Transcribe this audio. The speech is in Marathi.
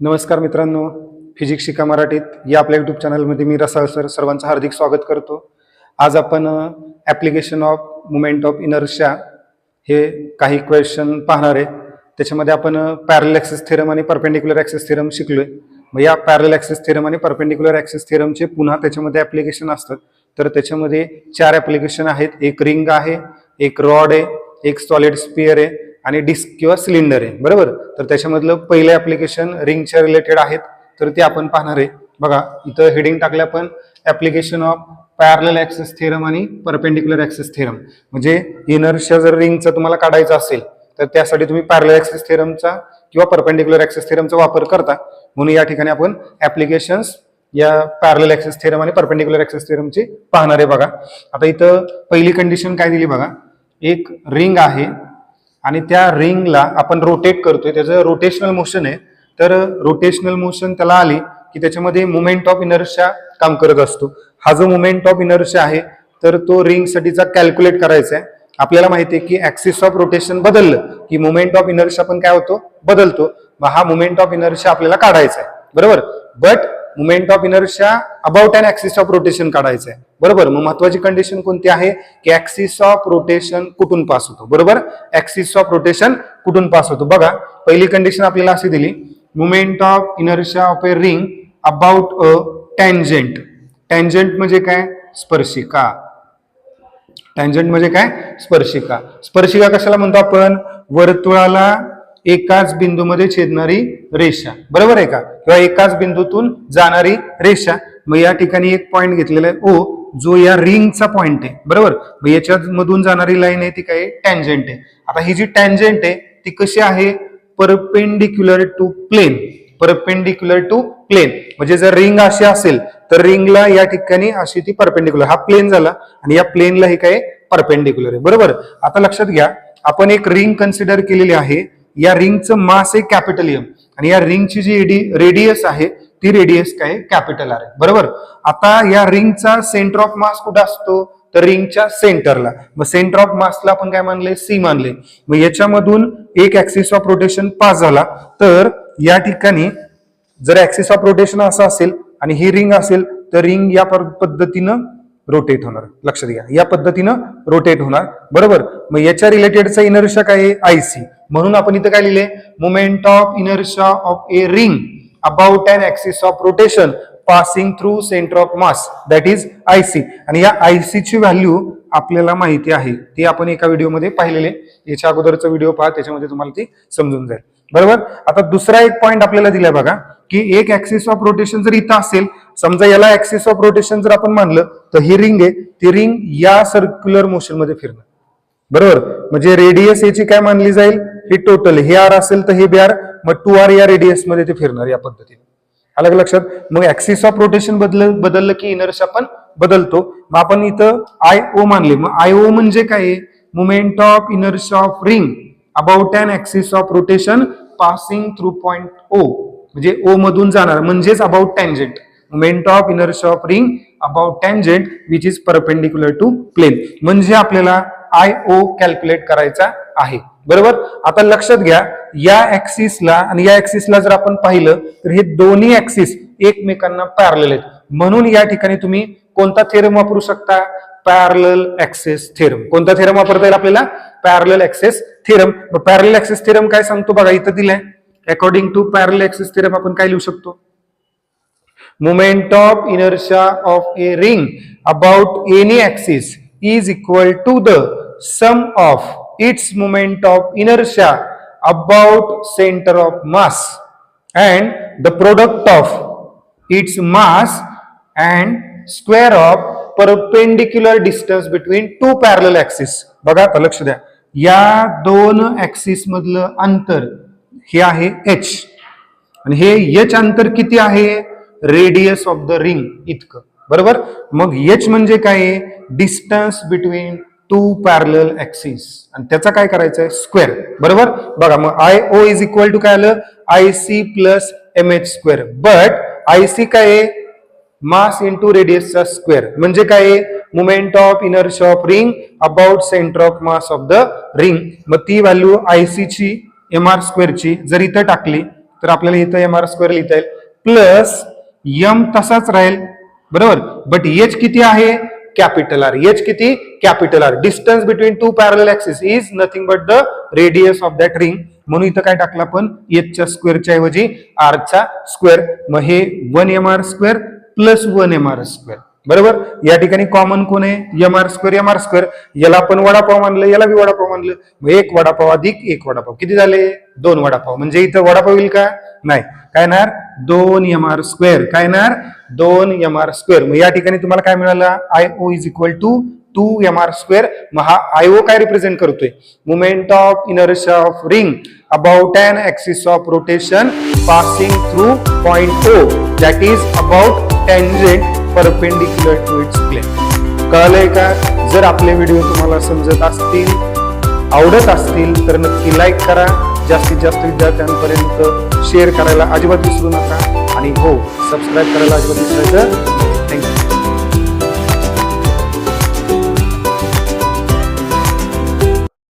नमस्कार मित्रांनो फिजिक्स शिका मराठीत या आपल्या युट्यूब चॅनलमध्ये मी रसाळ सर सर्वांचं हार्दिक स्वागत करतो. आज आपण application of moment of inertia हे काही क्वेश्चन पाहणार आहे. त्याच्यामध्ये आपण पॅरल ॲक्सेस थेरम आणि परपेंडिक्युलर ॲक्सेस थेरम आहे मग या पॅरल ॲक्सेस थेरम आणि परपेंडिक्युलर ॲक्सेस थेरमचे पुन्हा त्याच्यामध्ये ॲप्लिकेशन असतात तर त्याच्यामध्ये चार ॲप्लिकेशन आहेत. एक रिंग आहे एक रॉड आहे एक सॉलिड स्पियर आहे. आणि डिस्क किंवा सिलेंडर आहे बरोबर? तर त्याच्यामधलं पहिलं ऍप्लिकेशन रिंगच्या रिलेटेड आहेत तर ते आपण पाहणार आहे. बघा इथं हेडिंग टाकल्या आपण application of parallel axis theorem आणि परपेंडिक्युलर ऍक्सेस थेरम म्हणजे इनर्शिया जर रिंगचा तुम्हाला काढायचा असेल तर त्यासाठी तुम्ही पॅरल ऍक्सेस थेरमचा किंवा परपेंडिक्युलर ऍक्सेस थेरमचा वापर करता. म्हणून या ठिकाणी आपण ऍप्लिकेशन्स या पॅरल ऍक्सेस थेरम आणि परपेंडिक्युलर ऍक्सेस थेरमची पाहणार आहे बघा. आता इथं पहिली कंडिशन काय दिली बघा? एक रिंग आहे आणि त्या रिंगला आपण रोटेट करतोय त्याचं रोटेशनल मोशन आहे. तर रोटेशनल मोशन त्याला आली की त्याच्यामध्ये मुमेंट ऑफ इनर्शिया काम करत असतो. हा जो मुमेंट ऑफ इनर्शिया आहे तर तो रिंगसाठीचा कॅल्क्युलेट करायचा आहे आपल्याला माहिती आहे की ऍक्सिस ऑफ रोटेशन बदललं की मुमेंट ऑफ इनर्शिया पण काय होतो? बदलतो. मग हा मुमेंट ऑफ इनर्शिया आपल्याला काढायचा आहे बरोबर? But moment of inertia about and axis of rotation काढायचं आहे बरोबर? मग महत्वाची कंडिशन कोणती आहे? की ऍक्सिस ऑफ रोटेशन कुठून पास होतो? बरोबर? ऍक्सिस ऑफ रोटेशन कुठून पास होतो? बघा पहिली कंडिशन आपल्याला अशी दिली. Moment of inertia of a ring about a tangent tangent म्हणजे काय? स्पर्शिका. टँजंट म्हणजे काय? स्पर्शिका. स्पर्शिका कशाला म्हणतो आपण? वर्तुळाला एकाच बिंदूमध्ये छेदणारी रेषा. बरोबर आहे का? किंवा एकाच बिंदूतून जाणारी रेषा. मग या ठिकाणी एक पॉईंट घेतलेला आहे. ओ जो या रिंगचा पॉईंट आहे. बरोबर? मग याच्या मधून जाणारी लाईन आहे ती काय टँजंट आहे. आता ही जी टँजंट आहे ती कशी आहे? Perpendicular to plane perpendicular to plane म्हणजे जर रिंग अशी असेल तर रिंगला या ठिकाणी अशी ती परपेंडिक्युलर हा प्लेन झाला आणि या प्लेनला हे काय परपेंडिक्युलर आहे. बरोबर? आता लक्षात घ्या. आपण एक रिंग कन्सिडर केलेली आहे. या रिंगचं मास आहे कॅपिटल एम आणि या रिंगची जी रेडियस आहे ती रेडियस काय कॅपिटल आर आहे. बरोबर? आता या रिंगचा सेंटर ऑफ मास कुठं असतो? तर रिंगच्या सेंटरला मग सेंटर ऑफ मासला आपण काय मानले? सी मानले. मग याच्यामधून एक ऍक्सिस ऑफ रोटेशन पास झाला. तर या ठिकाणी जर ऍक्सिस ऑफ रोटेशन असं असेल आणि ही रिंग असेल तर रिंग या पद्धतीनं रोटेट होणार. लक्षात घ्या. या पद्धतीनं रोटेट होणार. बरोबर? मग याच्या रिलेटेडचा इनर्शिया काय आहे? आयसी म्हणून आपण इथं काय लिहिले? Moment of inertia of a ring about an axis of rotation passing through centre of mass that is IC आणि या आयसीची व्हॅल्यू आपल्याला माहिती आहे. ती आपण एका व्हिडिओमध्ये पाहिलेले. याच्या अगोदरचा व्हिडिओ पहा. त्याच्यामध्ये तुम्हाला ती समजून जाईल. बरोबर? आता दुसरा एक पॉइंट आपल्याला दिलाय बघा की एक ऍक्सिस ऑफ रोटेशन जर इथं असेल समजा याला ऍक्सिस ऑफ रोटेशन जर आपण मानलं तर ही रिंग आहे. ती रिंग या सर्क्युलर मोशनमध्ये फिरणार. बरोबर? म्हणजे रेडियस याची काय मानली जाईल? ही टोटल हे आर असेल तर हे बी आर मग टू आर या रेडियसमध्ये ते फिरणार या पद्धतीने. अलग लक्षात? मग ऍक्सिस ऑफ रोटेशन बदल बदललं की इनर्स आपण बदलतो. मग आपण इथं आय ओ मानले. मग आय ओ म्हणजे काय moment of inertia of ring about an axis of rotation passing through point O म्हणजे ओ मधून जाणार. म्हणजेच about tangent moment of inertia of ring about tangent which is perpendicular to plane म्हणजे आपल्याला आय ओ कॅल्क्युलेट करायचा आहे. बरोबर? आता लक्षात घ्या या ऍक्सिसला आणि या ऍक्सिसला जर आपण पाहिलं तर हे दोन्ही ऍक्सिस एकमेकांना पॅरल आहेत. म्हणून या ठिकाणी तुम्ही कोणता थेरम वापरू शकता? पॅरल ऍक्सेस थेरम कोणता थेरम वापरता येईल आपल्याला? Parallel axis theorem parallel axis theorem काय सांगतो बघा इथं दिलंय. According to parallel axis theorem आपण काय लिहू शकतो? Moment of inertia of a ring about any axis is equal to the sum of its moment of inertia about centre of mass and the product of its mass and square of perpendicular distance between two parallel axis बघा आता लक्ष द्या. या दोन ऍक्सिस मधलं अंतर हे आहे एच आणि हे एच अंतर किती आहे? रेडियस ऑफ द रिंग इतकं. बरोबर? मग एच म्हणजे काय distance between two parallel axis आणि त्याचा काय करायचं आहे स्क्वेअर बरोबर? बघा मग I O is equal to काय आलं? I C plus M H square but I C काय आहे? मास इंटू रेडियसचा स्क्वेअर म्हणजे काय moment of inertia of ring about centre of mass of the ring मग ती व्हॅल्यू आय ची एम आर स्क्वेअरची जर इथं टाकली तर आपल्याला इथं एम आर स्क्वेअर लिहिता येईल. प्लस यम तसाच राहील. बरोबर? बट एच किती आहे? कॅपिटल आर एच किती? Capital R distance between two parallel axis is nothing but the radius of that ring म्हणून इथं काय टाकलं आपण? एचच्या स्क्वेअरच्या ऐवजी आरचा स्क्वेअर मग हे one M R square plus one M R square बरोबर? या ठिकाणी कॉमन कोण आहे? M R square M R square याला आपण वडापाव मानलं याला बी वडापाव मानलं. मग एक वडापाव अधिक एक वडापाव. किती झाले? दोन वडापाव. म्हणजे इथं वडापाव येईल का? नाही. काय येणार? दोन एम आर स्क्वेअर काय येणार? दोन एम आर स्क्वेअर मग या ठिकाणी तुम्हाला काय मिळालं? I O is equal to two M R square मग हा आय ओ काय रिप्रेझेंट करतोय? Moment of inertia of ring about an axis of rotation passing through point O that is about tangent perpendicular to its plane कळलंय का? जर आपले व्हिडिओ तुम्हाला समजत असतील आवडत असतील तर नक्की लाईक करा. जास्तीत जास्त विद्यार्थ्यांपर्यंत शेअर करायला अजिबात विसरू नका. आणि हो सबस्क्राईब करायला अजिबात विसरायचं